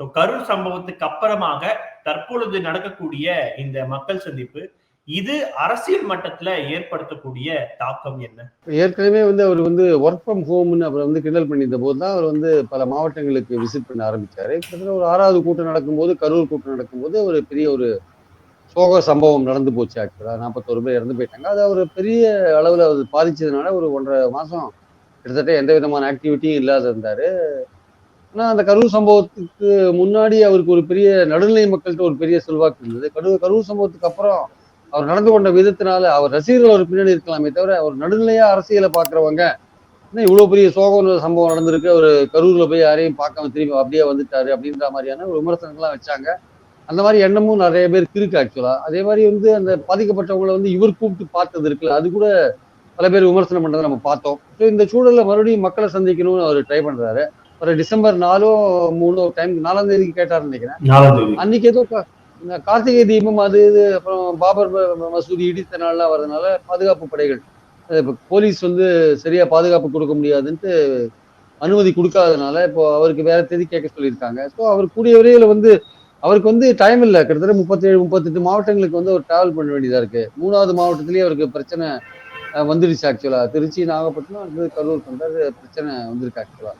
So Karur சம்பவத்துக்கு அப்புறமாக தற்பொழுது நடக்கக்கூடிய இந்த மக்கள் சந்திப்பு இது அரசியல் மட்டத்துல ஏற்படுத்தக்கூடிய தாக்கம் என்ன? ஏற்கனவே வந்து அவர் வந்து ஒர்க் ஃப்ரம் ஹோம்னு அப்புறம் வந்து கிண்டல் பண்ணியிருந்த போது தான் அவர் வந்து பல மாவட்டங்களுக்கு விசிட் பண்ண ஆரம்பிச்சாரு. கிட்டத்தட்ட ஒரு ஆறாவது கூட்டம் நடக்கும்போது கரூர் கூட்டம் நடக்கும்போது ஒரு பெரிய ஒரு சோக சம்பவம் நடந்து போச்சு ஆக்சுவலாக நாற்பத்தோரு பேர் இறந்து போயிட்டாங்க. அது அவர் பெரிய அளவில் அது பாதிச்சதுனால ஒரு ஒன்றரை மாதம் கிட்டத்தட்ட எந்த விதமான ஆக்டிவிட்டியும் இல்லாத இருந்தார். ஆனால் அந்த கரூர் சம்பவத்துக்கு முன்னாடி அவருக்கு ஒரு பெரிய நடுநிலை மக்கள்கிட்ட ஒரு பெரிய செல்வாக்கு இருந்தது. கரூர் கரூர் சம்பவத்துக்கு அப்புறம் அவர் நடந்து கொண்ட விதத்தினால அவர் ரசிகர்கள் ஒரு பின்னாடி இருக்கலாமே தவிர அவர் நடுநிலையா அரசியலை பார்க்குறவங்க இன்னும் இவ்வளோ பெரிய சோகம் சம்பவம் நடந்திருக்கு. அவர் கரூரில் போய் யாரையும் பார்க்காம திரும்பி அப்படியே வந்துட்டாரு அப்படின்ற மாதிரியான ஒரு விமர்சனங்கள்லாம் வச்சாங்க. அந்த மாதிரி எண்ணமும் நிறைய பேருக்கு இருக்கு ஆக்சுவலா அதே மாதிரி வந்து அந்த பாதிக்கப்பட்டவங்களை வந்து இவர் கூப்பிட்டு பார்த்தது இருக்குல்ல அது கூட பல பேர் விமர்சனம் பண்ணுறதை நம்ம பார்த்தோம். ஸோ இந்த சூழலில் மறுபடியும் மக்களை சந்திக்கணும்னு அவர் ட்ரை பண்ணுறாரு ஒரு டிசம்பர் நாலோ மூணோ டைம் நாலாம் தேதிக்கு கேட்டாருன்னு நினைக்கிறேன். அன்னைக்கு ஏதோ கார்த்திகை தீபம் அது இது அப்புறம் பாபர் மசூதி இடித்த நாள்லாம் வரதுனால பாதுகாப்பு படைகள். இப்ப போலீஸ் வந்து சரியா பாதுகாப்பு கொடுக்க முடியாதுன்ட்டு அனுமதி கொடுக்காதனால இப்போ அவருக்கு வேற தேதி கேட்க சொல்லியிருக்காங்க. ஸோ அவர் கூடிய விரைவில் வந்து அவருக்கு வந்து டைம் இல்லை. கிட்டத்தட்ட முப்பத்தேழு முப்பத்தெட்டு மாவட்டங்களுக்கு வந்து அவர் டிராவல் பண்ண வேண்டியதா இருக்கு. மூணாவது மாவட்டத்திலேயே அவருக்கு பிரச்சனை வந்துடுச்சு ஆக்சுவலா திருச்சி நாகப்பட்டினம் கரூர் வந்தாரு பிரச்சனை வந்திருக்கு ஆக்சுவலா